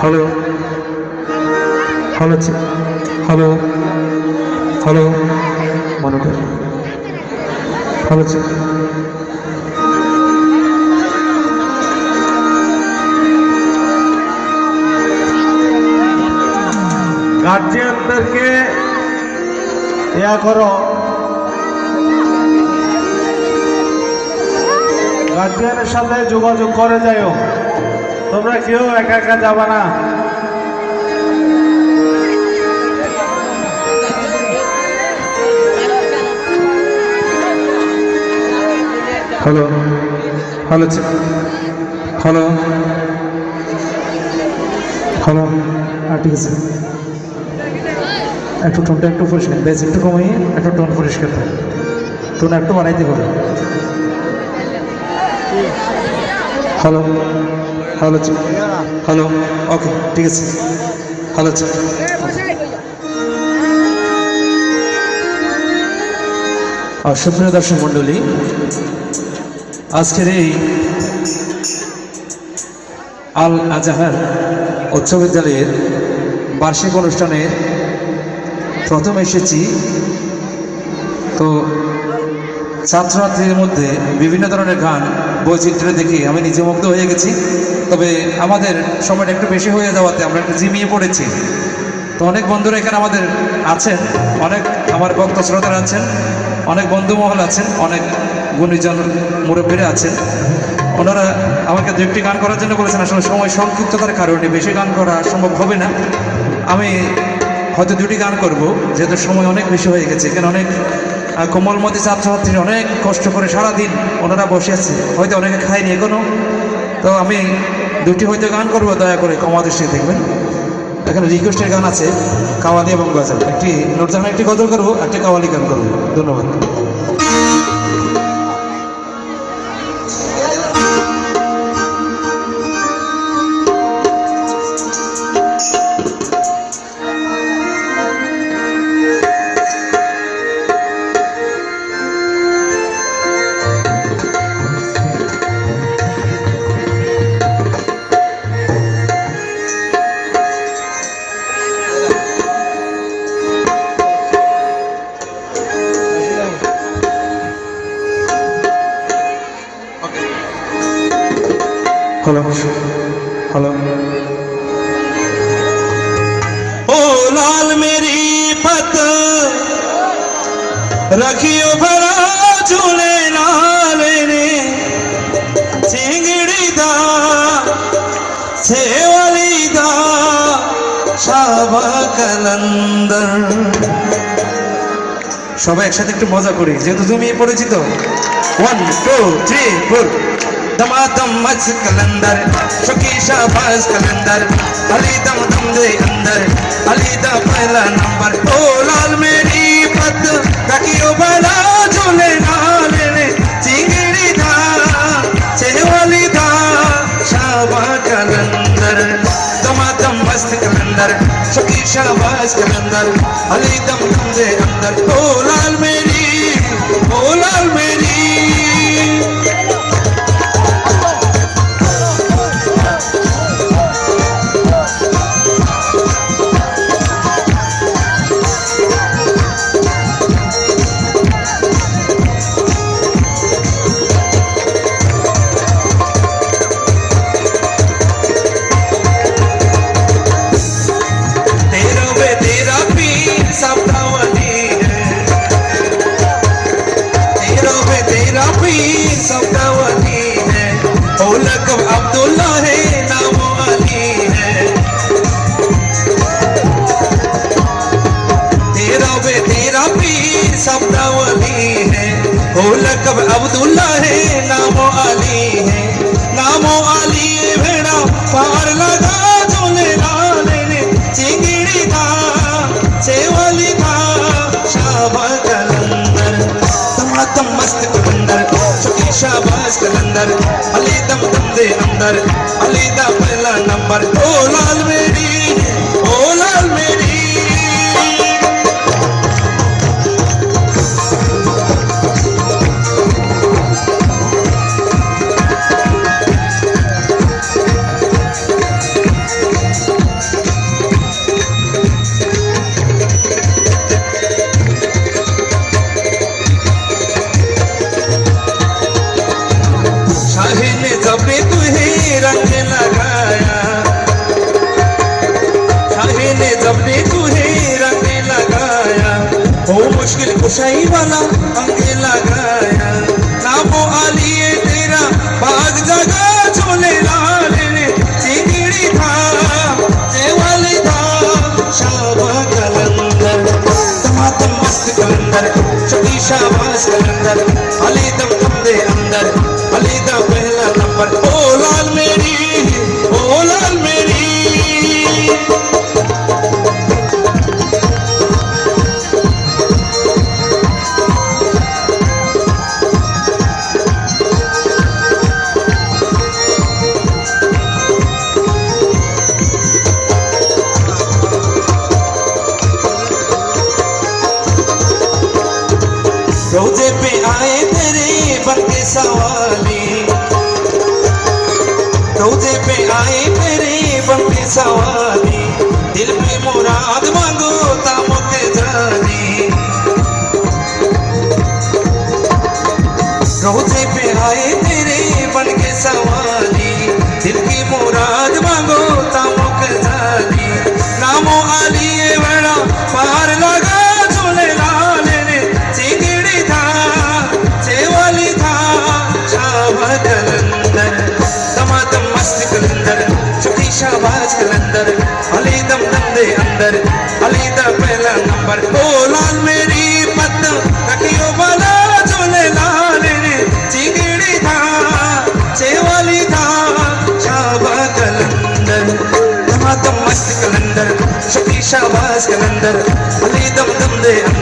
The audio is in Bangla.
হ্যালো হ্যালো হ্যালো হ্যালো মনে কর হ্যালো গার্জিয়ানদেরকে ইয়া করো। গার্জিয়ানের সাথে যোগাযোগ করে যাইও। তোমরা কেউ একা একা যাবা না। হ্যালো হ্যালো হ্যালো হ্যালো ঠিক আছে। একটু টোনটা একটু পরিষ্কার, বেশ একটু কমাই, একটু টোন পরিষ্কার থাকে। টোন একটু বানাইতে পারে হ্যালো হ্যালো হ্যালো, ওকে, ঠিক আছে ভালো হ্যালো সুপ্রিয় দর্শক মণ্ডলী, আজকের এই আল আজাহার উচ্চ বিদ্যালয়ের বার্ষিক অনুষ্ঠানে প্রথম এসেছি। তো ছাত্রছাত্রীদের মধ্যে বিভিন্ন ধরনের গান, বৈচিত্র্য দেখে আমি নিজে মুগ্ধ হয়ে গেছি। তবে আমাদের সময়টা একটু বেশি হয়ে যাওয়াতে আমরা একটু জিমিয়ে পড়েছি। তো অনেক বন্ধুরা এখানে আমাদের আছেন, অনেক আমার ভক্ত শ্রোতারা আছেন, অনেক বন্ধু মহল আছেন, অনেক গুণীজন মুরব্বীরা আছেন। ওনারা আমাকে দু একটি গান করার জন্য বলেছেন, আসলে সময় সংক্ষিপ্ততার কারণে বেশি গান করা সম্ভব হবে না। আমি হয়তো দুটি গান করব, যেহেতু সময় অনেক বেশি হয়ে গেছে, এখানে অনেক কোমলমতি ছাত্রছাত্রী অনেক কষ্ট করে সারাদিন ওনারা বসে আছে। হয়তো অনেকে খায়নি এখনও। তো আমি দুটি হয়তো গান করব, দয়া করে কমাদৃষ্টি দেখবেন। এখানে রিকোয়েস্টের গান আছে কাওয়ালি এবং গজল। একটি নুরজাহান একটি গজল করব, একটি কাওয়ালি গান করব। ধন্যবাদ। হ্যালো হ্যালো ও লাল মেরি পত রাখি ভরা ঝুলে নালে রে চিংড়ি দা সেওয়ালি দা সাবা কলন্দর সবাই একসাথে একটু মজা করি, যেহেতু তুমি পরিচিত। ওয়ান টু থ্রি ফোর दमादम मच कलंदर शकी शाबाज कलंदर, अली दम दम दे अंदर, अली दा पहला नंबर। ओ लाल मेरी पत रखियो भला झूले नाल ने चिंगड़ी दा चेवाली दा शाबा कलंदर। दमादम मस्त कलंदर शकी शाबाज कलंदर, अली दम दम दे अंदर। ओ लाल मेरी, ओ लाल मेरी। अब्दुल्ला है नाम अली है। तेरा वे तेरा पीर सब्दावती है। ओ लकब अब्दुल्ला है नाम अली है। नाम अली भेड़ा पार लगा झोले लाले ने। चिंगड़ी था सेवली था शाबा कलंदर तमातम मस्त कलंदर चुकी शाबाज कलंदर अली दम दम दे अंदर अली दा पहला नंबर ओ लाल मेरी ओ लाल मेरी शाही वाला अंगे लगाया नामो आलिए तेरा बाग जगा झोले लाल ने चिंगड़ी था देवाली था शाबा कलंदर टमाटर मस्त कलंदर छोटी शाबाश कलंदर अली दम दम दे अंदर अली दा पहला नंबर सवाली। तुझे पे आए मेरे बंदे सवाली। कलंदर अली दम दम दे अंदर अली दा पहला नंबर। ओ लाल मेरी पत्ता तकियो वाला झूले लाल ने चिगड़ी था, चेवाली था, शाबा कलंदर। दमादम मस्त कलंदर शकी शाबाज कलंदर अली दम दम दे अंदर।